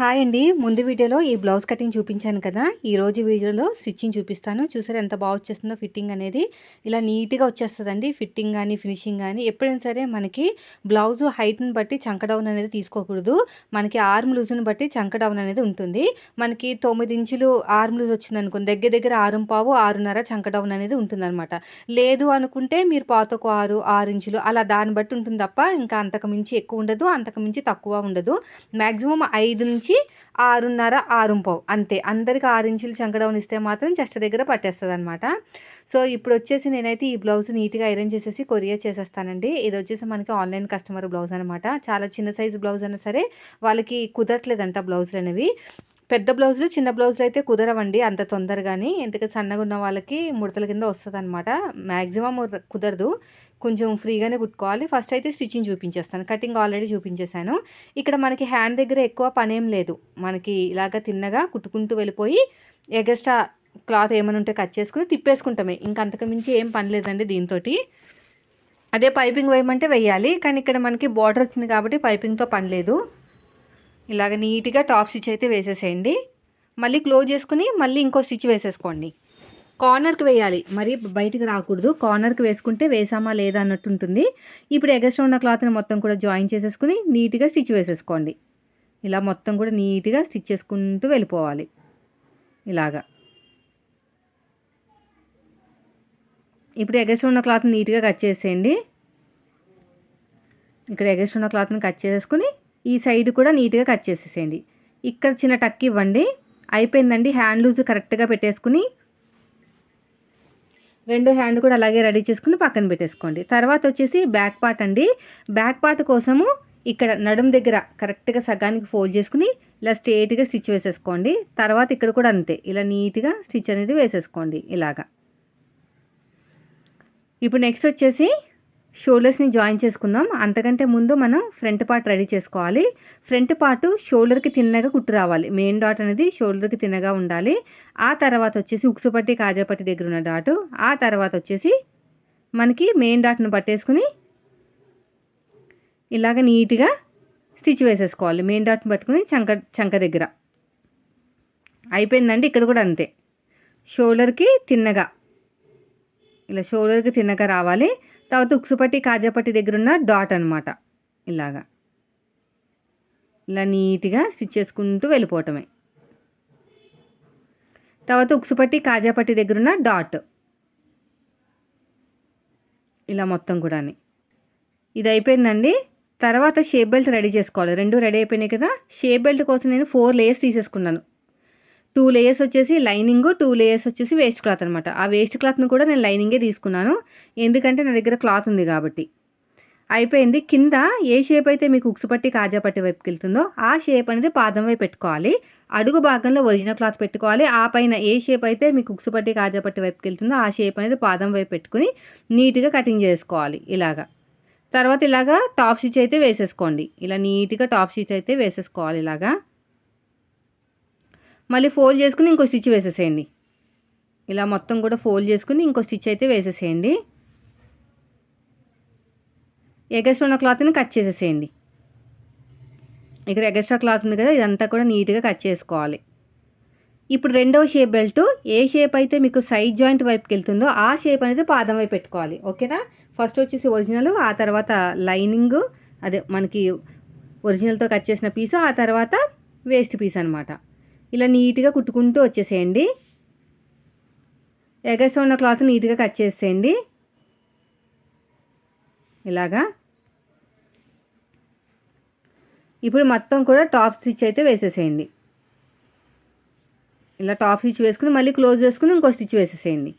Hi అండి. ముందు వీడియోలో ఈ బ్లౌజ్ కటింగ్ చూపించాను కదా. ఈరోజు వీడియోలో స్టిచ్చింగ్ చూపిస్తాను. చూసారు ఎంత బాగా వచ్చేస్తుందో ఫిట్టింగ్ అనేది. ఇలా నీట్గా వచ్చేస్తుందండి. ఫిట్టింగ్ కానీ ఫినిషింగ్ కానీ ఎప్పుడైనా సరే మనకి బ్లౌజ్ హైట్ని బట్టి చంక డౌన్ అనేది తీసుకోకూడదు. మనకి ఆర్మ్ లూజ్ని బట్టి చంక డౌన్ అనేది ఉంటుంది. మనకి తొమ్మిది ఇంచులు ఆర్మ్ లూజ్ వచ్చింది అనుకోండి. దగ్గర దగ్గర ఆరు పావు ఆరున్నర చంక డౌన్ అనేది ఉంటుందన్నమాట. లేదు అనుకుంటే మీరు పాతకు ఆరు ఆరు ఇంచులు అలా దాన్ని బట్టి ఉంటుంది తప్ప ఇంకా అంతకు మించి ఎక్కువ ఉండదు. అంతకు మించి తక్కువ ఉండదు. మ్యాక్సిమం ఐదు నుంచి ఆరున్నర ఆరు పావు. అంతే. అందరికి ఆరు ఇంచులు చంకడౌన్ ఇస్తే మాత్రం చెస్ట్ దగ్గర పట్టేస్తుంది అనమాట సో ఇప్పుడు వచ్చేసి నేనైతే ఈ బ్లౌజ్ నీట్గా ఐరన్ చేసేసి కొరియర్ చేసేస్తానండి. ఇది వచ్చేసి మనకి ఆన్లైన్ కస్టమర్ బ్లౌజ్ అనమాట చాలా చిన్న సైజు బ్లౌజ్ అయినా సరే వాళ్ళకి కుదరట్లేదంట బ్లౌజులు అనేవి పెద్ద బ్లౌజులు చిన్న బ్లౌజులు అయితే కుదరవండి అంత తొందరగాని. ఎందుకంటే సన్నగా ఉన్న వాళ్ళకి ముడతల కింద వస్తుంది అనమాట మ్యాక్సిమం కుదరదు. కొంచెం ఫ్రీగానే కుట్టుకోవాలి. ఫస్ట్ అయితే స్టిచ్చింగ్ చూపించేస్తాను. కటింగ్ ఆల్రెడీ చూపించేశాను. ఇక్కడ మనకి హ్యాండ్ దగ్గర ఎక్కువ పనేం లేదు. మనకి ఇలాగ తిన్నగా కుట్టుకుంటూ వెళ్ళిపోయి ఎగస్ట్రా క్లాత్ ఏమైనా ఉంటే కట్ చేసుకుని తిప్పేసుకుంటామే. ఇంకా అంతకుమించి ఏం పని లేదండి దీంతో అదే పైపింగ్ వేయమంటే వేయాలి. కానీ ఇక్కడ మనకి బార్డర్ వచ్చింది కాబట్టి పైపింగ్తో పని లేదు. ఇలాగ నీట్గా టాప్ స్టిచ్ అయితే వేసేసేయండి. మళ్ళీ క్లోజ్ చేసుకుని మళ్ళీ ఇంకో స్టిచ్ వేసేసుకోండి. కార్నర్కి వేయాలి. మరి బయటికి రాకూడదు. కార్నర్కి వేసుకుంటే వేసామా లేదా అన్నట్టు ఉంటుంది. ఇప్పుడు ఎగస్ట్రా ఉన్న క్లాత్ని మొత్తం కూడా జాయిన్ చేసేసుకుని నీట్గా స్టిచ్ వేసేసుకోండి. ఇలా మొత్తం కూడా నీట్గా స్టిచ్ చేసుకుంటూ వెళ్ళిపోవాలి. ఇలాగా. ఇప్పుడు ఎగస్ట్రా ఉన్న క్లాత్ని నీట్గా కట్ చేసేయండి. ఇక్కడ ఎగస్ట్రా ఉన్న క్లాత్ని కట్ చేసేసుకుని ఈ సైడ్ కూడా నీట్గా కట్ చేసేసేయండి. ఇక్కడ చిన్న టక్ ఇవ్వండి. అయిపోయిందండి. హ్యాండ్ లూజ్ కరెక్ట్గా పెట్టేసుకుని రెండు హ్యాండ్ కూడా అలాగే రెడీ చేసుకుని పక్కన పెట్టేసుకోండి. తర్వాత వచ్చేసి బ్యాక్ పార్ట్ అండి. బ్యాక్ పార్ట్ కోసము ఇక్కడ నడుం దగ్గర కరెక్ట్గా సగానికి ఫోల్డ్ చేసుకుని ఇలా స్ట్రేట్గా స్టిచ్ వేసేసుకోండి. తర్వాత ఇక్కడ కూడా అంతే. ఇలా నీట్గా స్టిచ్ అనేది వేసేసుకోండి ఇలాగా. ఇప్పుడు నెక్స్ట్ వచ్చేసి షోల్డర్స్ని జాయిన్ చేసుకుందాం. అంతకంటే ముందు మనం ఫ్రంట్ పార్ట్ రెడీ చేసుకోవాలి. ఫ్రంట్ పార్ట్ షోల్డర్కి తిన్నగా కుట్టు రావాలి. మెయిన్ డాట్ అనేది షోల్డర్కి తిన్నగా ఉండాలి. ఆ తర్వాత వచ్చేసి ఉక్సుపట్టి కాజాపట్టి దగ్గర ఉన్న డాటు. ఆ తర్వాత వచ్చేసి మనకి మెయిన్ డాట్ను పట్టేసుకుని ఇలాగ నీట్గా స్టిచ్ వేసేసుకోవాలి. మెయిన్ డాట్ని పట్టుకుని చంక చంక దగ్గర. అయిపోయిందండి. ఇక్కడ కూడా అంతే. షోల్డర్కి తిన్నగా. ఇలా షోల్డర్కి తిన్నగా రావాలి. తర్వాత ఉక్సుపట్టి కాజాపట్టి దగ్గర ఉన్న డాట్ అనమాట ఇలాగా. ఇలా నీట్గా స్టిచ్ చేసుకుంటూ వెళ్ళిపోవటమే. తర్వాత ఉక్సుపట్టి కాజాపట్టి దగ్గర ఉన్న డాట్. ఇలా మొత్తం కూడా ఇది అయిపోయిందండి. తర్వాత షేప్ బెల్ట్ రెడీ చేసుకోవాలి. రెండు రెడీ అయిపోయినాయి కదా. షేప్ బెల్ట్ కోసం నేను ఫోర్ లేయర్స్ తీసేసుకున్నాను. టూ లేయర్స్ వచ్చేసి లైనింగ్ టూ లేయర్స్ వచ్చేసి వేస్ట్ క్లాత్ అనమాట ఆ వేస్ట్ క్లాత్ను కూడా నేను లైనింగే తీసుకున్నాను. ఎందుకంటే నా దగ్గర క్లాత్ ఉంది కాబట్టి. అయిపోయింది. కింద ఏ షేప్ అయితే మీకు ఉక్సు పట్టి కాజా పట్టి వైపుకి వెళ్తుందో ఆ షేప్ అనేది పాదం వైపు పెట్టుకోవాలి. అడుగు భాగంలో ఒరిజినల్ క్లాత్ పెట్టుకోవాలి. ఆ పైన ఏ షేప్ అయితే మీకు ఉక్సు పట్టి కాజా పట్టి వైపుకి వెళ్తుందో ఆ షేప్ అనేది పాదం వైపు పెట్టుకుని నీట్గా కటింగ్ చేసుకోవాలి ఇలాగా. తర్వాత ఇలాగా టాప్ స్టిచ్ అయితే వేసేసుకోండి. ఇలా నీట్గా టాప్ స్టిచ్ అయితే వేసేసుకోవాలి ఇలాగా. మళ్ళీ ఫోల్డ్ చేసుకుని ఇంకో స్టిచ్ వేసేసేయండి. ఇలా మొత్తం కూడా ఫోల్డ్ చేసుకుని ఇంకో స్టిచ్ అయితే వేసేసేయండి. ఎగస్ట్రా ఉన్న క్లాత్ని కట్ చేసేసేయండి. ఇక్కడ ఎగస్ట్రా క్లాత్ ఉంది కదా ఇదంతా కూడా నీట్గా కట్ చేసుకోవాలి. ఇప్పుడు రెండవ షేప్ బెల్ట్ ఏ షేప్ అయితే మీకు సైడ్ జాయింట్ వైపుకి వెళ్తుందో ఆ షేప్ అనేది పాదం వైపు పెట్టుకోవాలి. ఓకేనా? ఫస్ట్ వచ్చేసి ఒరిజినల్ ఆ తర్వాత లైనింగ్ అదే మనకి ఒరిజినల్తో కట్ చేసిన పీసు ఆ తర్వాత వేస్ట్ పీస్ అనమాట ఇలా నీట్గా కుట్టుకుంటూ వచ్చేసేయండి. ఎగస్ ఉన్న క్లాత్ నీట్గా కట్ చేసేయండి. ఇలాగా. ఇప్పుడు మొత్తం కూడా టాప్ స్టిచ్ అయితే వేసేసేయండి. ఇలా టాప్ స్టిచ్ వేసుకుని మళ్ళీ క్లోజ్ చేసుకుని ఇంకో స్టిచ్ వేసేసేయండి.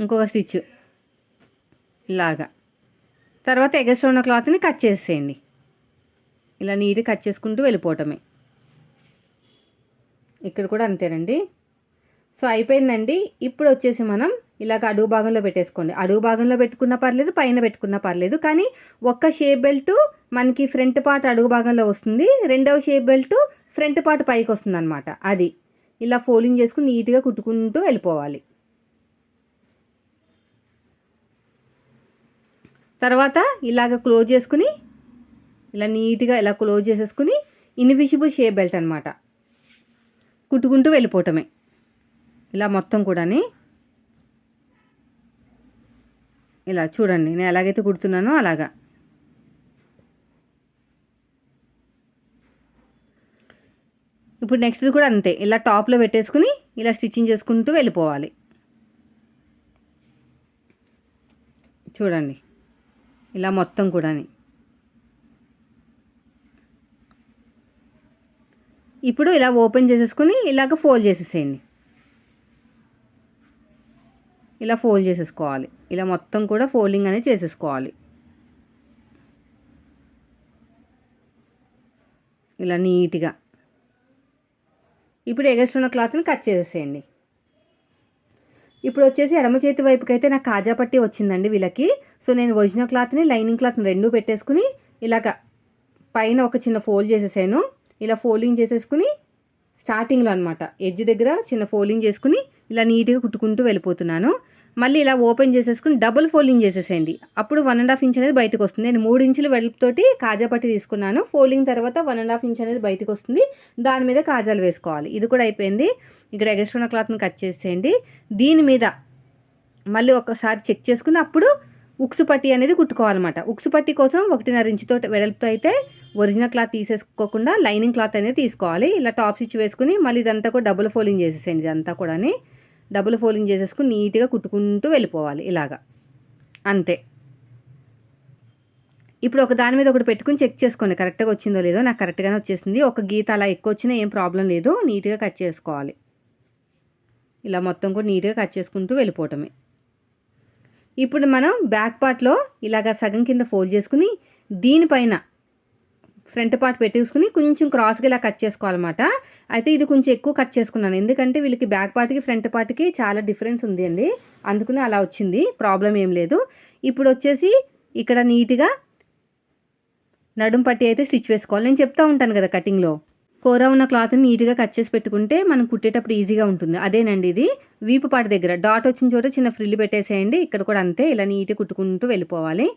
ఇంకొక స్టిచ్. ఇలాగా. తర్వాత ఎగస్ట్రా ఉన్న క్లాత్ని కట్ చేసేయండి ఇలా నీట్గా కట్ చేసుకుంటూ వెళ్ళిపోవటమే. ఇక్కడ కూడా అంతేనండి. సో అయిపోయిందండి. ఇప్పుడు వచ్చేసి మనం ఇలాగ అడుగు భాగంలో పెట్టేసుకోండి. అడుగు భాగంలో పెట్టుకున్నా పర్లేదు పైన పెట్టుకున్నా పర్లేదు. కానీ ఒక్క షేప్ బెల్ట్ మనకి ఫ్రంట్ పార్ట్ అడుగు భాగంలో వస్తుంది. రెండవ షేప్ బెల్ట్ ఫ్రంట్ పార్ట్ పైకి వస్తుంది అనమాట అది. ఇలా ఫోల్డింగ్ చేసుకుని నీట్గా కుట్టుకుంటూ వెళ్ళిపోవాలి. తర్వాత ఇలాగ క్లోజ్ చేసుకుని ఇలా నీట్గా ఇలా క్లోజ్ చేసేసుకుని ఇన్విజిబుల్ షేప్ బెల్ట్ అనమాట కుట్టుకుంటూ వెళ్ళిపోవటమే. ఇలా మొత్తం కూడాని ఇలా చూడండి నేను ఎలాగైతే కుడుతున్నానో అలాగా. ఇప్పుడు నెక్స్ట్ కూడా అంతే ఇలా టాప్లో పెట్టేసుకుని ఇలా స్టిచ్చింగ్ చేసుకుంటూ వెళ్ళిపోవాలి. చూడండి ఇలా మొత్తం కూడాని. ఇప్పుడు ఇలా ఓపెన్ చేసేసుకుని ఇలాగ ఫోల్డ్ చేసేసేయండి. ఇలా ఫోల్డ్ చేసేసుకోవాలి. ఇలా మొత్తం కూడా ఫోల్డింగ్ అనేది చేసేసుకోవాలి. ఇలా నీట్గా. ఇప్పుడు ఎగస్ట్రున్న క్లాత్ని కట్ చేసేసేయండి. ఇప్పుడు వచ్చేసి ఎడమ చేతి వైపుకి అయితే నాకు కాజా పట్టి వచ్చిందండి వీళ్ళకి. సో నేను ఒరిజినల్ క్లాత్ని లైనింగ్ క్లాత్ని రెండు పెట్టేసుకుని ఇలాగ పైన ఒక చిన్న ఫోల్డ్ చేసేసాను. ఇలా ఫోల్డింగ్ చేసేసుకుని స్టార్టింగ్లో అనమాట ఎడ్జ్ దగ్గర చిన్న ఫోల్డింగ్ చేసుకుని ఇలా నీట్గా కుట్టుకుంటూ వెళ్ళిపోతున్నాను. మళ్ళీ ఇలా ఓపెన్ చేసేసుకుని డబుల్ ఫోల్డింగ్ చేసేసేయండి. అప్పుడు వన్ అండ్ హాఫ్ ఇంచ్ అనేది బయటకు వస్తుంది. నేను మూడు ఇంచుల వెడల్పుతోటి కాజా పట్టి తీసుకున్నాను. ఫోల్డింగ్ తర్వాత వన్ అండ్ హాఫ్ ఇంచ్ అనేది బయటకు వస్తుంది. దాని మీద కాజాలు వేసుకోవాలి. ఇది కూడా అయిపోయింది. ఇక్కడ ఎగస్ట్రున్న క్లాత్ని కట్ చేసేయండి. దీని మీద మళ్ళీ ఒకసారి చెక్ చేసుకుని అప్పుడు ఉక్సు పట్టి అనేది కుట్టుకోవాలన్నమాట. ఉక్సు పట్టి కోసం ఒకటిన్నర ఇంచుతో వెడల్పుతో అయితే ఒరిజినల్ క్లాత్ తీసేసుకోకుండా లైనింగ్ క్లాత్ అనేది తీసుకోవాలి. ఇలా టాప్ స్టిచ్ వేసుకుని మళ్ళీ ఇదంతా కూడా డబుల్ ఫోల్డింగ్ చేసేసేయండి ఇదంతా కూడా డబుల్ ఫోల్డింగ్ చేసేసుకుని నీట్గా కుట్టుకుంటూ వెళ్ళిపోవాలి ఇలాగా. అంతే. ఇప్పుడు ఒక దాని మీద ఒకటి పెట్టుకుని చెక్ చేసుకోండి. కరెక్ట్గా వచ్చిందో లేదో. నాకు కరెక్ట్గానే వచ్చేసింది. ఒక గీత అలా ఎక్కువ వచ్చినా ఏం ప్రాబ్లం లేదు. నీట్గా కట్ చేసుకోవాలి. ఇలా మొత్తం కూడా నీట్గా కట్ చేసుకుంటూ వెళ్ళిపోవటమే. ఇప్పుడు మనం బ్యాక్ పార్ట్లో ఇలాగ సగం కింద ఫోల్డ్ చేసుకుని దీనిపైన ఫ్రంట్ పార్ట్ పెట్టేసుకుని కొంచెం క్రాస్గా ఇలా కట్ చేసుకోవాలన్నమాట. అయితే ఇది కొంచెం ఎక్కువ కట్ చేసుకున్నాను. ఎందుకంటే వీళ్ళకి బ్యాక్ పార్ట్కి ఫ్రంట్ పార్ట్కి చాలా డిఫరెన్స్ ఉంది అండి. అందుకని అలా వచ్చింది. ప్రాబ్లం ఏం లేదు. ఇప్పుడు వచ్చేసి ఇక్కడ నీట్గా నడుం పట్టి అయితే స్టిచ్ వేసుకోవాలి. నేను చెప్తా ఉంటాను కదా కటింగ్లో కూర ఉన్న క్లాత్ని నీట్గా కట్ చేసి పెట్టుకుంటే మనం కుట్టేటప్పుడు ఈజీగా ఉంటుంది. అదేనండి ఇది. వీపు పాట దగ్గర డాట్ వచ్చిన చోట చిన్న ఫ్రిల్ పెట్టేసేయండి. ఇక్కడ కూడా అంతే ఇలా నీట్గా కుట్టుకుంటూ వెళ్ళిపోవాలి.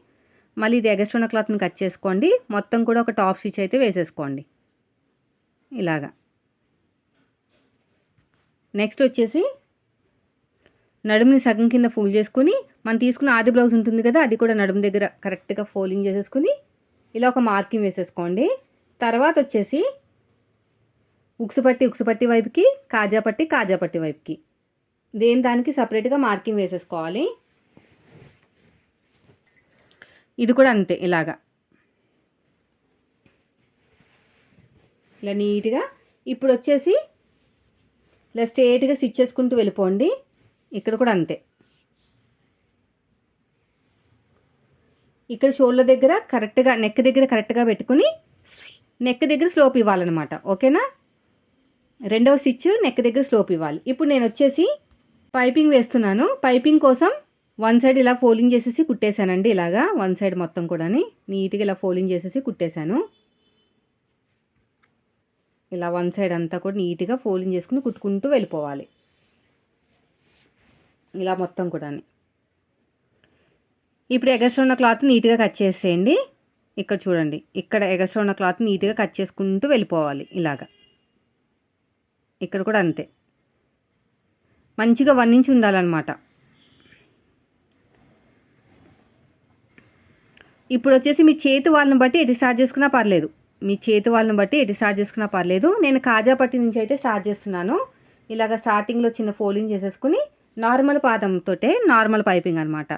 మళ్ళీ ఇది ఎగస్ట్ ఉన్న క్లాత్ని కట్ చేసుకోండి. మొత్తం కూడా ఒక టాప్ స్టిచ్ అయితే వేసేసుకోండి. ఇలాగా. నెక్స్ట్ వచ్చేసి నడుముని సగం కింద ఫోల్డ్ చేసుకుని మనం తీసుకున్న ఆది బ్లౌజ్ ఉంటుంది కదా అది కూడా నడుము దగ్గర కరెక్ట్గా ఫోల్డింగ్ చేసేసుకుని ఇలా ఒక మార్కింగ్ వేసేసుకోండి. తర్వాత వచ్చేసి ఉక్సుపట్టి ఉక్సుపట్టి వైపుకి కాజాపట్టి కాజాపట్టి వైపుకి. దేని దానికి సపరేట్గా మార్కింగ్ వేసేసుకోవాలి? ఇది కూడా అంతే ఇలాగా. ఇలా నీట్గా. ఇప్పుడు వచ్చేసి ఇలా స్ట్రేట్గా స్టిచ్ చేసుకుంటూ వెళ్ళిపోండి. ఇక్కడ కూడా అంతే. ఇక్కడ షోల్డర్ దగ్గర కరెక్ట్గా నెక్ దగ్గర కరెక్ట్గా పెట్టుకుని నెక్ దగ్గర స్లోప్ ఇవ్వాలన్నమాట. ఓకేనా? రెండవ స్టిచ్ నెక్ దగ్గర స్లోప్ ఇవ్వాలి. ఇప్పుడు నేను వచ్చేసి పైపింగ్ వేస్తున్నాను. పైపింగ్ కోసం వన్ సైడ్ ఇలా ఫోల్డింగ్ చేసేసి కుట్టేశానండి. ఇలాగా వన్ సైడ్ మొత్తం కూడా నీట్గా ఇలా ఫోల్డింగ్ చేసేసి కుట్టేశాను. ఇలా వన్ సైడ్ అంతా కూడా నీట్గా ఫోల్డింగ్ చేసుకుని కుట్టుకుంటూ వెళ్ళిపోవాలి. ఇలా మొత్తం కూడా ఇప్పుడు ఎగస్ట్రా ఉన్న క్లాత్ నీట్గా కట్ చేసేయండి. ఇక్కడ చూడండి. ఇక్కడ ఎగస్ట్రా ఉన్న క్లాత్ నీట్గా కట్ చేసుకుంటూ వెళ్ళిపోవాలి. ఇలాగా. ఇక్కడ కూడా అంతే. మంచిగా వన్ ఇంచ్ ఉండాలన్నమాట. ఇప్పుడు వచ్చేసి మీ చేతి వాళ్ళని బట్టి ఎటు స్టార్ట్ చేసుకున్నా పర్లేదు. మీ చేతి వాళ్ళని బట్టి ఎటు స్టార్ట్ చేసుకున్నా పర్లేదు. నేను కాజా పట్టి నుంచి అయితే స్టార్ట్ చేస్తున్నాను. ఇలాగ స్టార్టింగ్లో చిన్న ఫోల్డింగ్ చేసేసుకుని నార్మల్ పాదంతో నార్మల్ పైపింగ్ అనమాట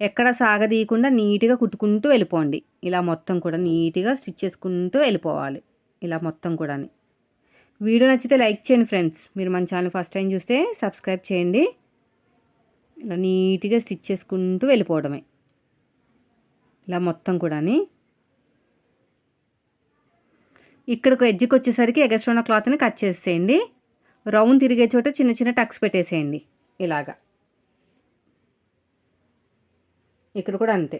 ఎక్కడ సాగదీయకుండా నీట్గా కుట్టుకుంటూ వెళ్ళిపోండి. ఇలా మొత్తం కూడా నీట్గా స్టిచ్ చేసుకుంటూ వెళ్ళిపోవాలి. ఇలా మొత్తం కూడా వీడియో నచ్చితే లైక్ చేయండి ఫ్రెండ్స్. మీరు మన ఛానల్ ఫస్ట్ టైం చూస్తే సబ్స్క్రైబ్ చేయండి. ఇలా నీట్గా స్టిచ్ చేసుకుంటూ వెళ్ళిపోవడమే. ఇలా మొత్తం కూడా ఇక్కడికి ఎడ్జ్కి వచ్చేసరికి ఎగస్ట్రోన క్లాత్ని కట్ చేసేయండి. రౌండ్ తిరిగే చోట చిన్న చిన్న టక్స్ పెట్టేసేయండి. ఇలాగా. ఇక్కడ కూడా అంతే.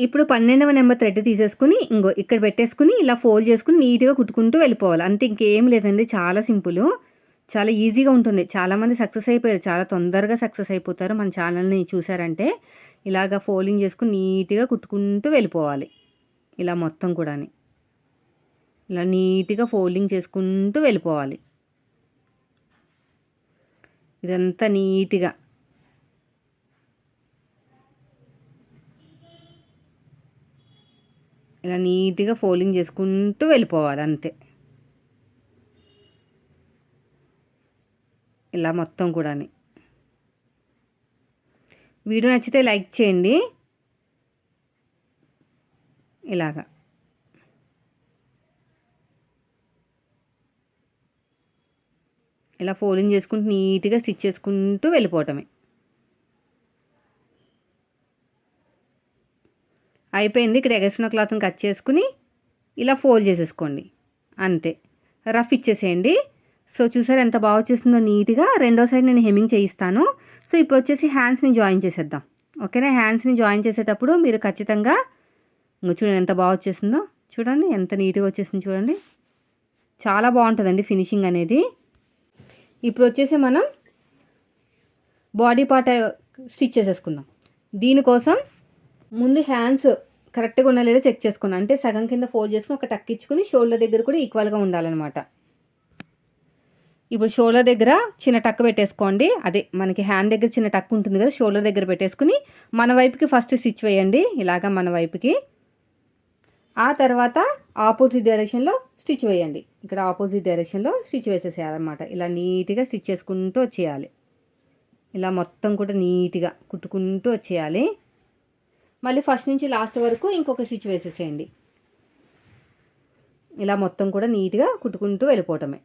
ఇప్పుడు పన్నెండవ నెంబర్ థ్రెడ్ తీసేసుకుని ఇంకో ఇక్కడ పెట్టేసుకుని ఇలా ఫోల్డ్ చేసుకుని నీట్గా కుట్టుకుంటూ వెళ్ళిపోవాలి. అంతే ఇంకేం లేదండి చాలా సింపుల్. చాలా ఈజీగా ఉంటుంది. చాలామంది సక్సెస్ అయిపోయారు. చాలా తొందరగా సక్సెస్ అయిపోతారు. మన ఛానల్ని చూసారంటే ఇలాగ ఫోల్డింగ్ చేసుకుని నీట్గా కుట్టుకుంటూ వెళ్ళిపోవాలి. ఇలా మొత్తం కూడా ఇలా నీట్గా ఫోల్డింగ్ చేసుకుంటూ వెళ్ళిపోవాలి. ఇదంతా నీట్గా. ఇలా నీట్గా ఫోల్డింగ్ చేసుకుంటూ వెళ్ళిపోవాలి అంతే. ఇలా మొత్తం కూడా వీడియో నచ్చితే లైక్ చేయండి. ఇలాగా. ఇలా ఫోల్డింగ్ చేసుకుంటూ నీట్గా స్టిచ్ చేసుకుంటూ వెళ్ళిపోవటమే. అయిపోయింది. ఇక్కడ ఎగసిన క్లాత్ని కట్ చేసుకుని ఇలా ఫోల్డ్ చేసేసుకోండి. అంతే. రఫ్ ఇచ్చేసేయండి. సో చూసారు ఎంత బాగా వచ్చేస్తుందో నీట్గా. రెండో సైడ్ నేను హెమ్మింగ్ చేయిస్తాను. సో ఇప్పుడు వచ్చేసి హ్యాండ్స్ని జాయిన్ చేసేద్దాం. ఓకేనా? హ్యాండ్స్ని జాయిన్ చేసేటప్పుడు మీరు ఖచ్చితంగా ఇంకా చూడండి ఎంత బాగా వచ్చేసిందో చూడండి ఎంత నీట్గా వచ్చేసింది చూడండి. చాలా బాగుంటుందండి ఫినిషింగ్ అనేది. ఇప్పుడు వచ్చేసి మనం బాడీ పార్ట్ స్టిచ్ చేసేసుకుందాం. దీనికోసం ముందు హ్యాండ్స్ కరెక్ట్గా ఉన్నా లేదా చెక్ చేసుకున్నాను అంటే సగం కింద ఫోల్డ్ చేసుకుని ఒక టక్ ఇచ్చుకుని షోల్డర్ దగ్గర కూడా ఈక్వల్గా ఉండాలన్నమాట. ఇప్పుడు షోల్డర్ దగ్గర చిన్న టక్ పెట్టేసుకోండి. అదే మనకి హ్యాండ్ దగ్గర చిన్న టక్ ఉంటుంది కదా షోల్డర్ దగ్గర పెట్టేసుకుని మన వైపుకి ఫస్ట్ స్టిచ్ వేయండి. ఇలాగా మన వైపుకి. ఆ తర్వాత ఆపోజిట్ డైరెక్షన్లో స్టిచ్ వేయండి. ఇక్కడ ఆపోజిట్ డైరెక్షన్లో స్టిచ్ వేసేసేయాలన్నమాట. ఇలా నీట్గా స్టిచ్ చేసుకుంటూ వచ్చేయాలి. ఇలా మొత్తం కూడా నీట్గా కుట్టుకుంటూ వచ్చేయాలి. మళ్ళీ ఫస్ట్ నుంచి లాస్ట్ వరకు ఇంకొక స్టిచ్ వేసేసేయండి. ఇలా మొత్తం కూడా నీట్గా కుట్టుకుంటూ వెళ్ళిపోవటమే.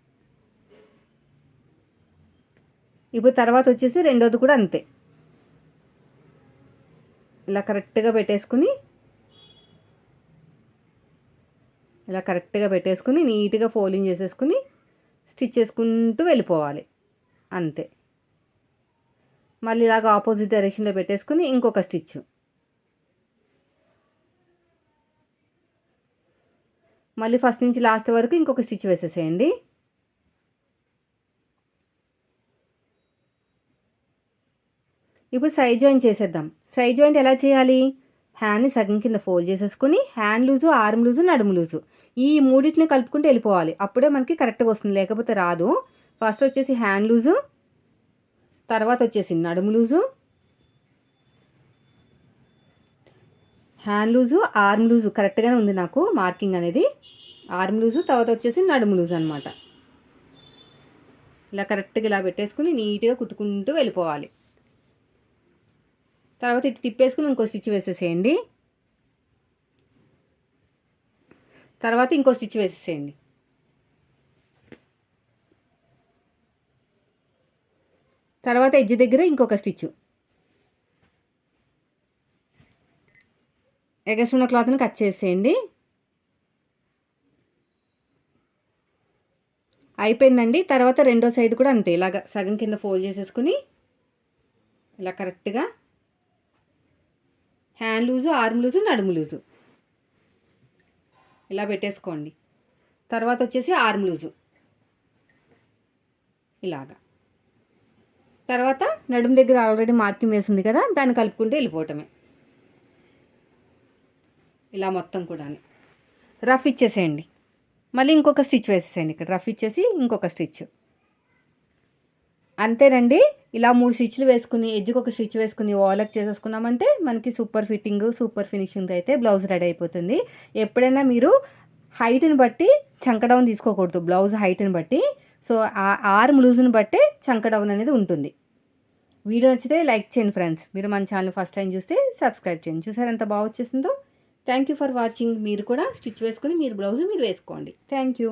ఇప్పుడు తర్వాత వచ్చేసి రెండోది కూడా అంతే. ఇలా కరెక్ట్గా పెట్టేసుకుని ఇలా కరెక్ట్గా పెట్టేసుకుని నీట్గా ఫోల్డింగ్ చేసేసుకుని స్టిచ్ చేసుకుంటూ వెళ్ళిపోవాలి. అంతే. మళ్ళీ ఇలాగ ఆపోజిట్ డైరెక్షన్లో పెట్టేసుకుని ఇంకొక స్టిచ్. మళ్ళీ ఫస్ట్ నుంచి లాస్ట్ వరకు ఇంకొక స్టిచ్ వేసేసేయండి. ఇప్పుడు సైడ్ జాయింట్ చేసేద్దాం. సైడ్ జాయింట్ ఎలా చేయాలి? హ్యాండ్ని సగం కింద ఫోల్డ్ చేసేసుకుని హ్యాండ్ లూజు ఆర్మ్ లూజు నడుము లూజు. ఈ మూడింటిని కలుపుకుంటూ వెళ్ళిపోవాలి. అప్పుడే మనకి కరెక్ట్గా వస్తుంది లేకపోతే రాదు. ఫస్ట్ వచ్చేసి హ్యాండ్ లూజు తర్వాత వచ్చేసి నడుము loose hand loose arm loose కరెక్ట్గానే ఉంది నాకు మార్కింగ్ అనేది. ఆర్మ్ లూజు తర్వాత వచ్చేసి నడుము లూజు అనమాట ఇలా కరెక్ట్గా ఇలా పెట్టేసుకుని నీట్గా కుట్టుకుంటూ వెళ్ళిపోవాలి. తర్వాత ఇటు తిప్పేసుకుని ఇంకో స్టిచ్ వేసేసేయండి. తర్వాత ఇంకో స్టిచ్ వేసేసేయండి. తర్వాత ఎడ్జ్ దగ్గర ఇంకొక స్టిచ్. ఎగస్ట్ ఉన్న క్లాత్ని కట్ చేసేయండి. అయిపోయిందండి. తర్వాత రెండో సైడ్ కూడా అంతే. ఇలాగ సగం కింద ఫోల్డ్ చేసేసుకుని ఇలా కరెక్ట్గా హ్యాండ్ లూజు ఆర్మ్ లూజు నడుము లూజు ఇలా పెట్టేసుకోండి. తర్వాత వచ్చేసి ఆర్మ్ లూజు ఇలాగా. తర్వాత నడుము దగ్గర ఆల్రెడీ మార్కింగ్ వేసింది కదా దాన్ని కలుపుకుంటే వెళ్ళిపోవటమే. ఇలా మొత్తం కూడా రఫ్ ఇచ్చేసేయండి. మళ్ళీ ఇంకొక స్టిచ్ వేసేసేయండి ఇక్కడ. రఫ్ ఇచ్చేసి ఇంకొక స్టిచ్. అంతేనండి. ఇలా మూడు స్టిచ్లు వేసుకుని ఎడ్జ్కి ఒక స్టిచ్ వేసుకుని ఓలక్ చేసేసుకున్నామంటే మనకి సూపర్ ఫిట్టింగ్ సూపర్ ఫినిషింగ్ అయితే బ్లౌజ్ రెడీ అయిపోతుంది. ఎప్పుడైనా మీరు హైట్ని బట్టి చంక డౌన్ తీసుకోకూడదు. బ్లౌజ్ హైట్ని బట్టి. సో ఆ ఆర్మ్ లూజ్ని బట్టే చంక డౌన్ అనేది ఉంటుంది. వీడియో నచ్చితే లైక్ చేయండి ఫ్రెండ్స్. మీరు మన ఛానల్ ఫస్ట్ టైం చూస్తే సబ్స్క్రైబ్ చేయండి. చూసారు ఎంత బాగా వచ్చేసిందో? Thank you for watching. మీరు కూడా స్టిచ్ వేసుకుని మీరు బ్లౌజ్ మీరు వేసుకోండి. Thank you.